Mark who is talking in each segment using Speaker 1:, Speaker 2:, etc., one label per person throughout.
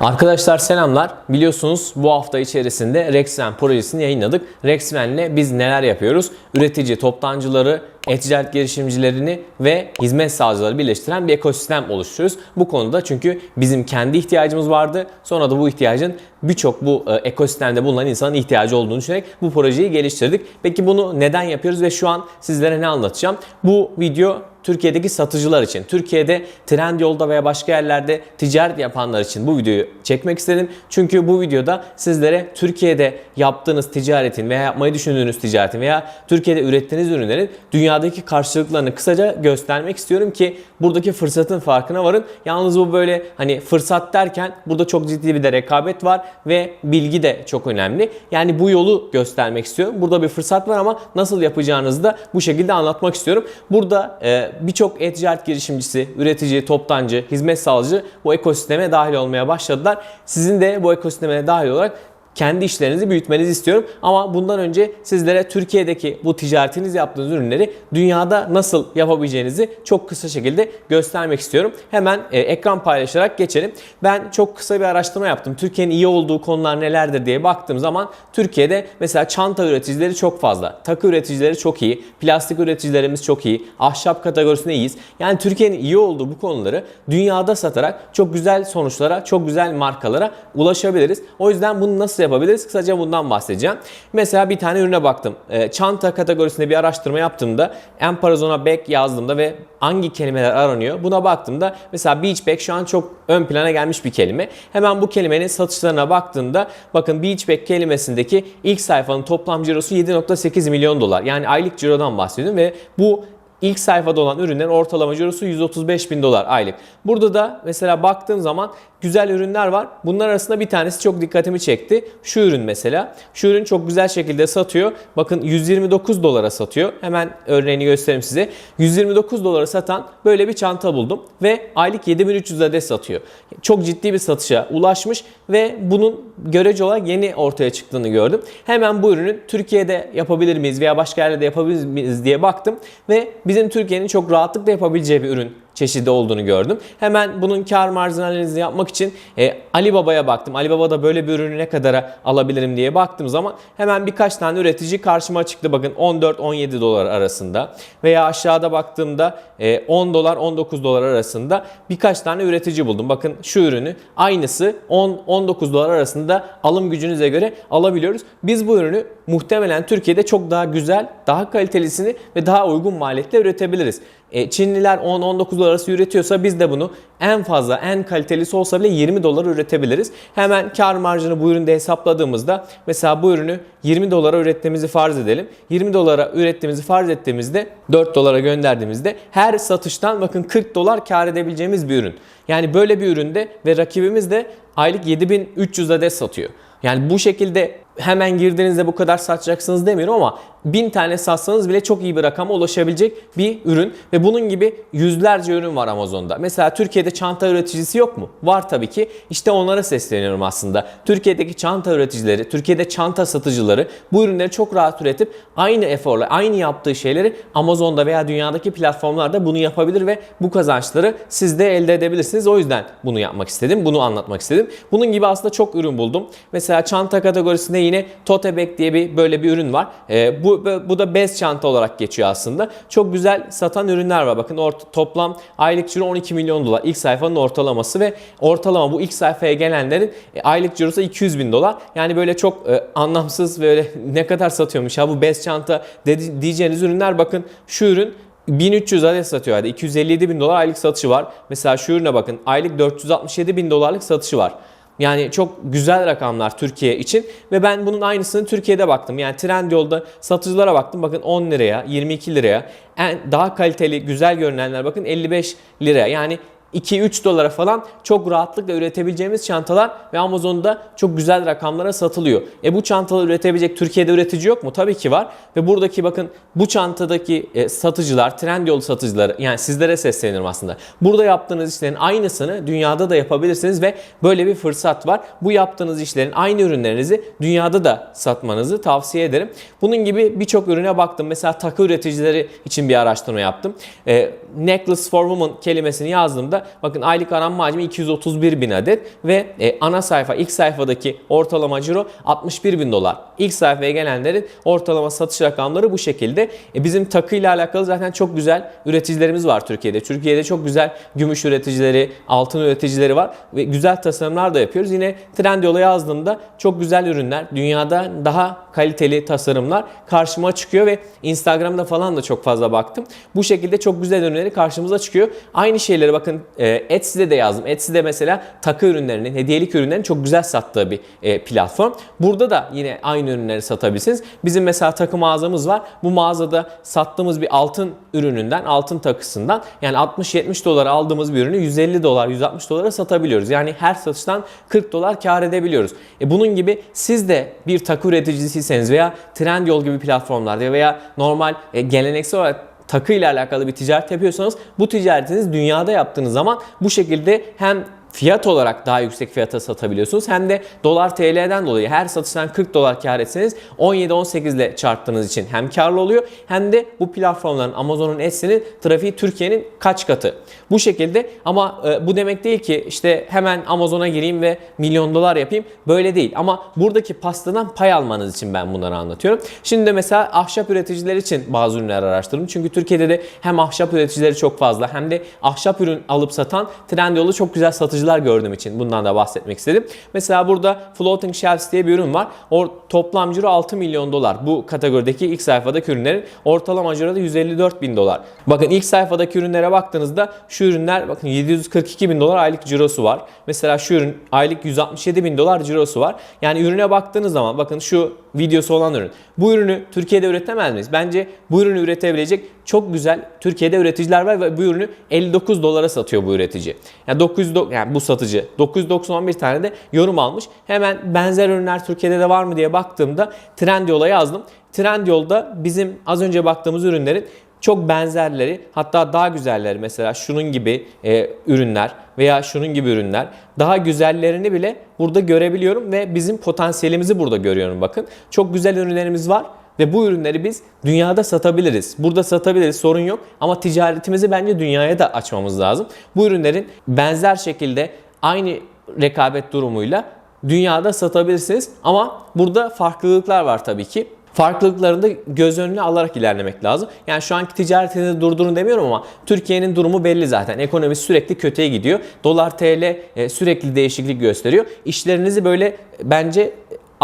Speaker 1: Arkadaşlar selamlar. Biliyorsunuz bu hafta içerisinde Rexven projesini yayınladık. Rexven'le biz neler yapıyoruz? Üretici, toptancıları, e-ticaret girişimcilerini ve hizmet sağlayıcıları birleştiren bir ekosistem oluşturuyoruz. Bu konuda çünkü bizim kendi ihtiyacımız vardı. Sonra da bu ihtiyacın birçok bu e, ekosistemde bulunan insanın ihtiyacı olduğunu düşünerek bu projeyi geliştirdik. Peki bunu neden yapıyoruz ve şu an sizlere ne anlatacağım? Bu video Türkiye'deki satıcılar için, Türkiye'de Trendyol'da veya başka yerlerde ticaret yapanlar için bu videoyu çekmek istedim. Çünkü bu videoda sizlere Türkiye'de yaptığınız ticaretin veya yapmayı düşündüğünüz ticaretin veya Türkiye'de ürettiğiniz ürünlerin dünyadaki karşılıklarını kısaca göstermek istiyorum ki buradaki fırsatın farkına varın. Yalnız bu böyle hani fırsat derken burada çok ciddi bir de rekabet var ve bilgi de çok önemli. Yani bu yolu göstermek istiyorum. Burada bir fırsat var ama nasıl yapacağınızı da bu şekilde anlatmak istiyorum. Burada e, birçok e-ticaret girişimcisi, üretici, toptancı, hizmet sağlayıcı bu ekosisteme dahil olmaya başladılar. Sizin de bu ekosisteme dahil olarak kendi işlerinizi büyütmenizi istiyorum. Ama bundan önce sizlere Türkiye'deki bu ticaretiniz yaptığınız ürünleri dünyada nasıl yapabileceğinizi çok kısa şekilde göstermek istiyorum. Hemen e, ekran paylaşarak geçelim. Ben çok kısa bir araştırma yaptım. Türkiye'nin iyi olduğu konular nelerdir diye baktığım zaman Türkiye'de mesela çanta üreticileri çok fazla. Takı üreticileri çok iyi. Plastik üreticilerimiz çok iyi. Ahşap kategorisinde iyiyiz. Yani Türkiye'nin iyi olduğu bu konuları dünyada satarak çok güzel sonuçlara, çok güzel markalara ulaşabiliriz. O yüzden bunu nasıl yapabiliriz? Kısaca bundan bahsedeceğim. Mesela bir tane ürüne baktım. E, çanta kategorisinde bir araştırma yaptığımda Emparazona bag yazdığımda ve hangi kelimeler aranıyor buna baktığımda mesela beach bag şu an çok ön plana gelmiş bir kelime. Hemen bu kelimenin satışlarına baktığımda bakın beach bag kelimesindeki ilk sayfanın toplam cirosu 7.8 milyon dolar. Yani aylık cirodan bahsediyorum ve bu ilk sayfada olan ürünlerin ortalama cirosu 135 bin dolar aylık. Burada da mesela baktığım zaman güzel ürünler var. Bunlar arasında bir tanesi çok dikkatimi çekti. Şu ürün mesela. Şu ürün çok güzel şekilde satıyor. Bakın 129 dolara satıyor. Hemen örneğini göstereyim size. 129 dolara satan böyle bir çanta buldum. Ve aylık 7300 adet satıyor. Çok ciddi bir satışa ulaşmış ve bunun görece olarak yeni ortaya çıktığını gördüm. Hemen bu ürünü Türkiye'de yapabilir miyiz veya başka yerlerde yapabilir miyiz diye baktım. Ve bizim Türkiye'nin çok rahatlıkla yapabileceği bir ürün çeşidi olduğunu gördüm. Hemen bunun kar marjin analizini yapmak için e, Alibaba'ya baktım. Alibaba'da böyle bir ürünü ne kadara alabilirim diye baktığım zaman hemen birkaç tane üretici karşıma çıktı. Bakın 14-17 dolar arasında veya aşağıda baktığımda e, 10 dolar 19 dolar arasında birkaç tane üretici buldum. Bakın şu ürünü aynısı 10-19 dolar arasında alım gücünüze göre alabiliyoruz. Biz bu ürünü muhtemelen Türkiye'de çok daha güzel, daha kalitelisini ve daha uygun maliyetle üretebiliriz. E, Çinliler 10-19 dolar arası üretiyorsa biz de bunu en fazla en kalitelisi olsa bile 20 dolar üretebiliriz. Hemen kar marjını bu üründe hesapladığımızda mesela bu ürünü 20 dolara ürettiğimizi farz edelim. 20 dolara ürettiğimizi farz ettiğimizde 4 dolara gönderdiğimizde her satıştan bakın 40 dolar kar edebileceğimiz bir ürün. Yani böyle bir üründe ve rakibimiz de aylık 7300 adet satıyor. Yani bu şekilde hemen girdiğinizde bu kadar satacaksınız demiyorum ama bin tane satsanız bile çok iyi bir rakama ulaşabilecek bir ürün ve bunun gibi yüzlerce ürün var Amazon'da. Mesela Türkiye'de çanta üreticisi yok mu? Var tabii ki. İşte onlara sesleniyorum aslında. Türkiye'deki çanta üreticileri, Türkiye'de çanta satıcıları bu ürünleri çok rahat üretip aynı eforla, aynı yaptığı şeyleri Amazon'da veya dünyadaki platformlarda bunu yapabilir ve bu kazançları siz de elde edebilirsiniz. O yüzden bunu yapmak istedim, bunu anlatmak istedim. Bunun gibi aslında çok ürün buldum. Mesela çanta kategorisinde yine tote bag diye bir böyle bir ürün var. Ee, bu bu da bez çanta olarak geçiyor aslında. Çok güzel satan ürünler var. Bakın orta, toplam aylık ciro 12 milyon dolar. İlk sayfanın ortalaması ve ortalama bu ilk sayfaya gelenlerin e, aylık cirosu 200 bin dolar. Yani böyle çok e, anlamsız böyle ne kadar satıyormuş ya bu bez çanta dedi, diyeceğiniz ürünler bakın şu ürün 1300 adet satıyor hadi 257 bin dolar aylık satışı var. Mesela şu ürüne bakın aylık 467 bin dolarlık satışı var. Yani çok güzel rakamlar Türkiye için ve ben bunun aynısını Türkiye'de baktım. Yani Trendyol'da satıcılara baktım. Bakın 10 liraya, 22 liraya. En daha kaliteli, güzel görünenler bakın 55 liraya. Yani 2-3 dolara falan çok rahatlıkla üretebileceğimiz çantalar ve Amazon'da çok güzel rakamlara satılıyor. E bu çantaları üretebilecek Türkiye'de üretici yok mu? Tabii ki var. Ve buradaki bakın bu çantadaki e, satıcılar, Trendyol satıcıları yani sizlere seslenirim aslında. Burada yaptığınız işlerin aynısını dünyada da yapabilirsiniz ve böyle bir fırsat var. Bu yaptığınız işlerin aynı ürünlerinizi dünyada da satmanızı tavsiye ederim. Bunun gibi birçok ürüne baktım. Mesela takı üreticileri için bir araştırma yaptım. E, necklace for woman kelimesini yazdığımda bakın aylık aranma hacmi 231 bin adet ve e, ana sayfa ilk sayfadaki ortalama ciro 61 bin dolar. İlk sayfaya gelenlerin ortalama satış rakamları bu şekilde. E, bizim takıyla alakalı zaten çok güzel üreticilerimiz var Türkiye'de. Türkiye'de çok güzel gümüş üreticileri, altın üreticileri var ve güzel tasarımlar da yapıyoruz. Yine Trendyol'a yazdığımda çok güzel ürünler, dünyada daha kaliteli tasarımlar karşıma çıkıyor ve Instagram'da falan da çok fazla baktım. Bu şekilde çok güzel ürünleri karşımıza çıkıyor. Aynı şeyleri bakın e, Etsy'de de yazdım. Etsy'de mesela takı ürünlerinin, hediyelik ürünlerin çok güzel sattığı bir e, platform. Burada da yine aynı ürünleri satabilirsiniz. Bizim mesela takı mağazamız var. Bu mağazada sattığımız bir altın ürününden, altın takısından yani 60-70 dolara aldığımız bir ürünü 150 dolar, 160 dolara satabiliyoruz. Yani her satıştan 40 dolar kar edebiliyoruz. E bunun gibi siz de bir takı üreticisiyseniz veya Trendyol gibi platformlarda veya normal e, geleneksel olarak takı ile alakalı bir ticaret yapıyorsanız bu ticaretiniz dünyada yaptığınız zaman bu şekilde hem fiyat olarak daha yüksek fiyata satabiliyorsunuz. Hem de dolar TL'den dolayı her satıştan 40 dolar kar etseniz 17-18 ile çarptığınız için hem karlı oluyor hem de bu platformların Amazon'un Etsy'nin trafiği Türkiye'nin kaç katı. Bu şekilde ama e, bu demek değil ki işte hemen Amazon'a gireyim ve milyon dolar yapayım. Böyle değil ama buradaki pastadan pay almanız için ben bunları anlatıyorum. Şimdi de mesela ahşap üreticileri için bazı ürünler araştırdım. Çünkü Türkiye'de de hem ahşap üreticileri çok fazla hem de ahşap ürün alıp satan Trendyol'da çok güzel satıcılar gördüğüm için bundan da bahsetmek istedim. Mesela burada Floating Shelves diye bir ürün var. O toplam ciro 6 milyon dolar. Bu kategorideki ilk sayfadaki ürünlerin ortalama ciro da 154 bin dolar. Bakın ilk sayfadaki ürünlere baktığınızda şu ürünler bakın 742 bin dolar aylık cirosu var. Mesela şu ürün aylık 167 bin dolar cirosu var. Yani ürüne baktığınız zaman bakın şu videosu olan ürün. Bu ürünü Türkiye'de üretemez miyiz? Bence bu ürünü üretebilecek çok güzel Türkiye'de üreticiler var ve bu ürünü 59 dolara satıyor bu üretici. Yani 900 yani bu satıcı 991 tane de yorum almış. Hemen benzer ürünler Türkiye'de de var mı diye baktığımda Trendyol'a yazdım. Trendyol'da bizim az önce baktığımız ürünlerin çok benzerleri hatta daha güzelleri mesela şunun gibi e, ürünler veya şunun gibi ürünler daha güzellerini bile burada görebiliyorum ve bizim potansiyelimizi burada görüyorum bakın. Çok güzel ürünlerimiz var ve bu ürünleri biz dünyada satabiliriz. Burada satabiliriz sorun yok ama ticaretimizi bence dünyaya da açmamız lazım. Bu ürünlerin benzer şekilde aynı rekabet durumuyla dünyada satabilirsiniz ama burada farklılıklar var tabii ki farklılıklarını da göz önüne alarak ilerlemek lazım. Yani şu anki ticaretinizi durdurun demiyorum ama Türkiye'nin durumu belli zaten. Ekonomi sürekli kötüye gidiyor. Dolar TL e, sürekli değişiklik gösteriyor. İşlerinizi böyle bence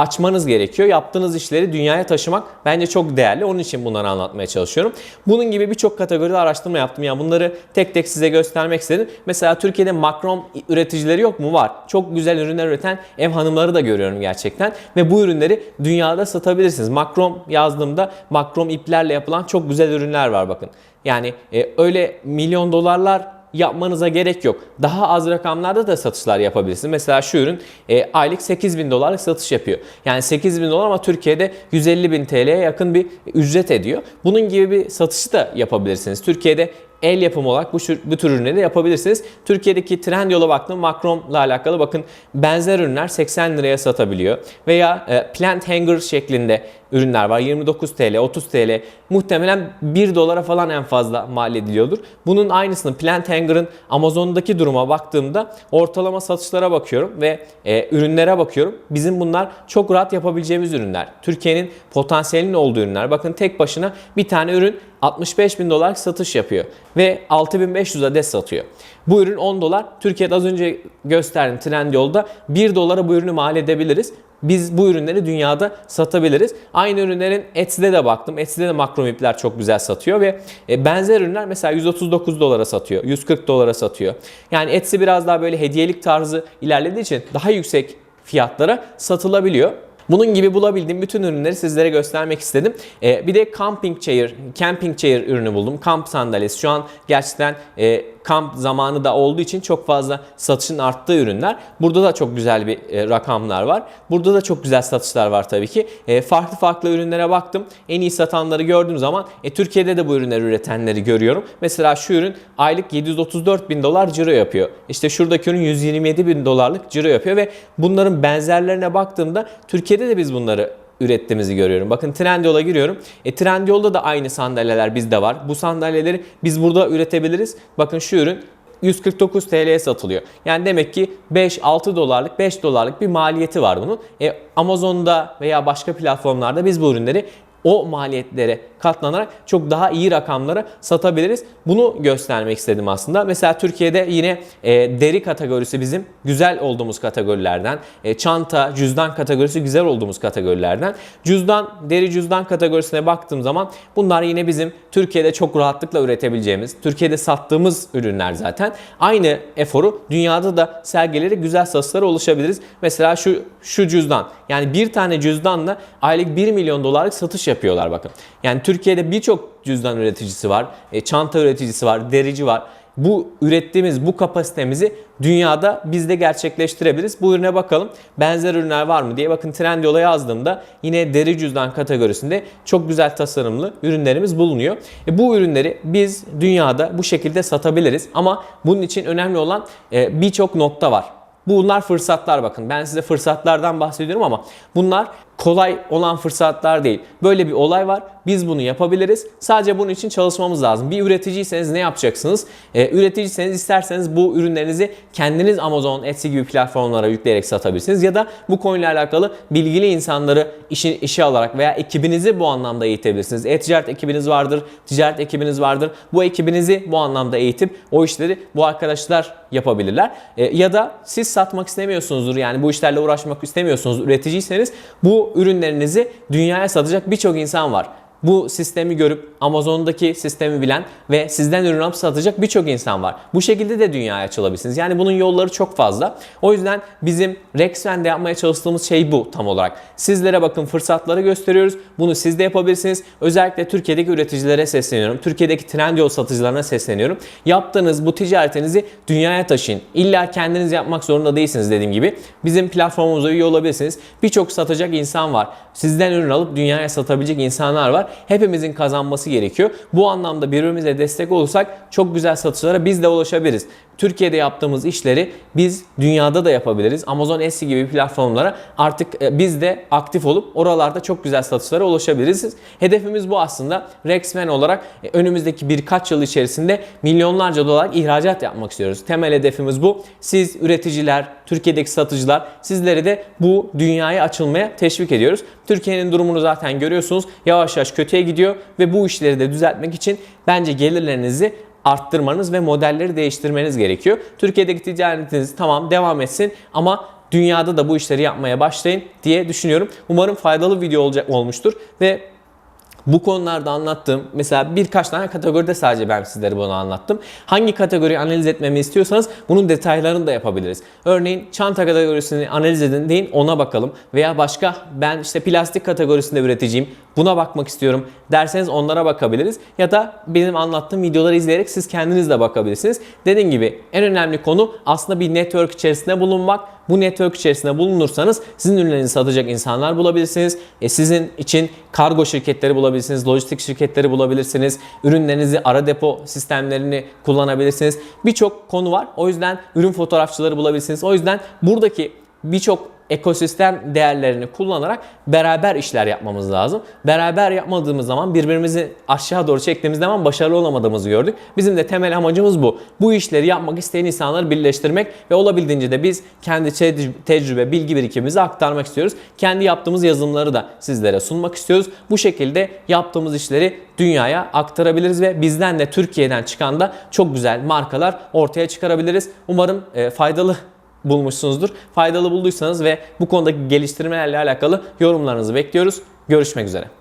Speaker 1: açmanız gerekiyor. Yaptığınız işleri dünyaya taşımak bence çok değerli. Onun için bunları anlatmaya çalışıyorum. Bunun gibi birçok kategoride araştırma yaptım. Yani bunları tek tek size göstermek istedim. Mesela Türkiye'de makrom üreticileri yok mu? Var. Çok güzel ürünler üreten ev hanımları da görüyorum gerçekten. Ve bu ürünleri dünyada satabilirsiniz. Makrom yazdığımda makrom iplerle yapılan çok güzel ürünler var bakın. Yani e, öyle milyon dolarlar yapmanıza gerek yok. Daha az rakamlarda da satışlar yapabilirsiniz. Mesela şu ürün e, aylık 8 bin dolarlık satış yapıyor. Yani 8 bin dolar ama Türkiye'de 150 bin TL'ye yakın bir ücret ediyor. Bunun gibi bir satışı da yapabilirsiniz. Türkiye'de el yapımı olarak bu, bu tür ürünleri de yapabilirsiniz. Türkiye'deki Trendyol'a baktım Macron'la alakalı bakın benzer ürünler 80 liraya satabiliyor. Veya e, plant hanger şeklinde ürünler var. 29 TL, 30 TL. Muhtemelen 1 dolara falan en fazla mal ediliyordur. Bunun aynısını Plant Hanger'ın Amazon'daki duruma baktığımda ortalama satışlara bakıyorum ve e, ürünlere bakıyorum. Bizim bunlar çok rahat yapabileceğimiz ürünler. Türkiye'nin potansiyelinin olduğu ürünler. Bakın tek başına bir tane ürün 65 bin dolar satış yapıyor ve 6500 adet satıyor. Bu ürün 10 dolar. Türkiye'de az önce gösterdim Trendyol'da 1 dolara bu ürünü mal edebiliriz biz bu ürünleri dünyada satabiliriz. Aynı ürünlerin Etsy'de de baktım. Etsy'de de makrom ipler çok güzel satıyor ve e, benzer ürünler mesela 139 dolara satıyor, 140 dolara satıyor. Yani Etsy biraz daha böyle hediyelik tarzı ilerlediği için daha yüksek fiyatlara satılabiliyor. Bunun gibi bulabildiğim bütün ürünleri sizlere göstermek istedim. Ee, bir de camping chair, camping chair ürünü buldum. Kamp sandalyesi. Şu an gerçekten e, kamp zamanı da olduğu için çok fazla satışın arttığı ürünler. Burada da çok güzel bir e, rakamlar var. Burada da çok güzel satışlar var tabii ki. E, farklı farklı ürünlere baktım. En iyi satanları gördüğüm zaman e, Türkiye'de de bu ürünleri üretenleri görüyorum. Mesela şu ürün aylık 734 bin dolar ciro yapıyor. İşte şuradaki ürün 127 bin dolarlık ciro yapıyor ve bunların benzerlerine baktığımda Türkiye'de de biz bunları ürettiğimizi görüyorum. Bakın Trendyol'a giriyorum. E, Trendyol'da da aynı sandalyeler bizde var. Bu sandalyeleri biz burada üretebiliriz. Bakın şu ürün 149 TL'ye satılıyor. Yani demek ki 5-6 dolarlık 5 dolarlık bir maliyeti var bunun. E, Amazon'da veya başka platformlarda biz bu ürünleri o maliyetlere katlanarak çok daha iyi rakamlara satabiliriz. Bunu göstermek istedim aslında. Mesela Türkiye'de yine e, deri kategorisi bizim güzel olduğumuz kategorilerden. E, çanta, cüzdan kategorisi güzel olduğumuz kategorilerden. Cüzdan, deri cüzdan kategorisine baktığım zaman bunlar yine bizim Türkiye'de çok rahatlıkla üretebileceğimiz, Türkiye'de sattığımız ürünler zaten. Aynı eforu dünyada da sergileri güzel satışlara ulaşabiliriz. Mesela şu şu cüzdan. Yani bir tane cüzdanla aylık 1 milyon dolarlık satış yapıyorlar bakın. Yani Türkiye'de birçok cüzdan üreticisi var, e, çanta üreticisi var, derici var. Bu ürettiğimiz bu kapasitemizi dünyada biz de gerçekleştirebiliriz. Bu ürüne bakalım. Benzer ürünler var mı diye bakın Trendyol'a yazdığımda yine deri cüzdan kategorisinde çok güzel tasarımlı ürünlerimiz bulunuyor. E, bu ürünleri biz dünyada bu şekilde satabiliriz ama bunun için önemli olan e, birçok nokta var. Bunlar fırsatlar bakın. Ben size fırsatlardan bahsediyorum ama bunlar kolay olan fırsatlar değil. Böyle bir olay var. Biz bunu yapabiliriz. Sadece bunun için çalışmamız lazım. Bir üreticiyseniz ne yapacaksınız? Ee, üreticiyseniz isterseniz bu ürünlerinizi kendiniz Amazon, Etsy gibi platformlara yükleyerek satabilirsiniz. Ya da bu konuyla alakalı bilgili insanları işi, işe alarak veya ekibinizi bu anlamda eğitebilirsiniz. E-ticaret ekibiniz vardır, ticaret ekibiniz vardır. Bu ekibinizi bu anlamda eğitip o işleri bu arkadaşlar yapabilirler. Ee, ya da siz satmak istemiyorsunuzdur. Yani bu işlerle uğraşmak istemiyorsunuz. Üreticiyseniz bu ürünlerinizi dünyaya satacak birçok insan var. Bu sistemi görüp Amazon'daki sistemi bilen ve sizden ürün alıp satacak birçok insan var. Bu şekilde de dünyaya açılabilirsiniz. Yani bunun yolları çok fazla. O yüzden bizim Rexven'de yapmaya çalıştığımız şey bu tam olarak. Sizlere bakın fırsatları gösteriyoruz. Bunu siz de yapabilirsiniz. Özellikle Türkiye'deki üreticilere sesleniyorum. Türkiye'deki Trendyol satıcılarına sesleniyorum. Yaptığınız bu ticaretinizi dünyaya taşıyın. İlla kendiniz yapmak zorunda değilsiniz dediğim gibi. Bizim platformumuza üye olabilirsiniz. Birçok satacak insan var. Sizden ürün alıp dünyaya satabilecek insanlar var. Hepimizin kazanması gerekiyor. Bu anlamda birbirimize destek olursak çok güzel satışlara biz de ulaşabiliriz. Türkiye'de yaptığımız işleri biz dünyada da yapabiliriz. Amazon Etsy gibi platformlara artık e, biz de aktif olup oralarda çok güzel satışlara ulaşabiliriz. Hedefimiz bu aslında. Rexman olarak e, önümüzdeki birkaç yıl içerisinde milyonlarca dolar ihracat yapmak istiyoruz. Temel hedefimiz bu. Siz üreticiler, Türkiye'deki satıcılar sizleri de bu dünyaya açılmaya teşvik ediyoruz. Türkiye'nin durumunu zaten görüyorsunuz. Yavaş yavaş kötüye gidiyor ve bu işleri de düzeltmek için bence gelirlerinizi arttırmanız ve modelleri değiştirmeniz gerekiyor. Türkiye'deki ticaretiniz tamam devam etsin ama dünyada da bu işleri yapmaya başlayın diye düşünüyorum. Umarım faydalı video olacak olmuştur ve bu konularda anlattığım mesela birkaç tane kategoride sadece ben sizlere bunu anlattım. Hangi kategoriyi analiz etmemi istiyorsanız bunun detaylarını da yapabiliriz. Örneğin çanta kategorisini analiz edin deyin ona bakalım. Veya başka ben işte plastik kategorisinde üreticiyim buna bakmak istiyorum derseniz onlara bakabiliriz. Ya da benim anlattığım videoları izleyerek siz kendiniz de bakabilirsiniz. Dediğim gibi en önemli konu aslında bir network içerisinde bulunmak. Bu network içerisinde bulunursanız sizin ürünlerinizi satacak insanlar bulabilirsiniz. E sizin için kargo şirketleri bulabilirsiniz, lojistik şirketleri bulabilirsiniz. Ürünlerinizi ara depo sistemlerini kullanabilirsiniz. Birçok konu var. O yüzden ürün fotoğrafçıları bulabilirsiniz. O yüzden buradaki birçok ekosistem değerlerini kullanarak beraber işler yapmamız lazım. Beraber yapmadığımız zaman birbirimizi aşağı doğru çektiğimiz zaman başarılı olamadığımızı gördük. Bizim de temel amacımız bu. Bu işleri yapmak isteyen insanları birleştirmek ve olabildiğince de biz kendi tecrübe, bilgi birikimimizi aktarmak istiyoruz. Kendi yaptığımız yazılımları da sizlere sunmak istiyoruz. Bu şekilde yaptığımız işleri dünyaya aktarabiliriz ve bizden de Türkiye'den çıkan da çok güzel markalar ortaya çıkarabiliriz. Umarım e, faydalı bulmuşsunuzdur. Faydalı bulduysanız ve bu konudaki geliştirmelerle alakalı yorumlarınızı bekliyoruz. Görüşmek üzere.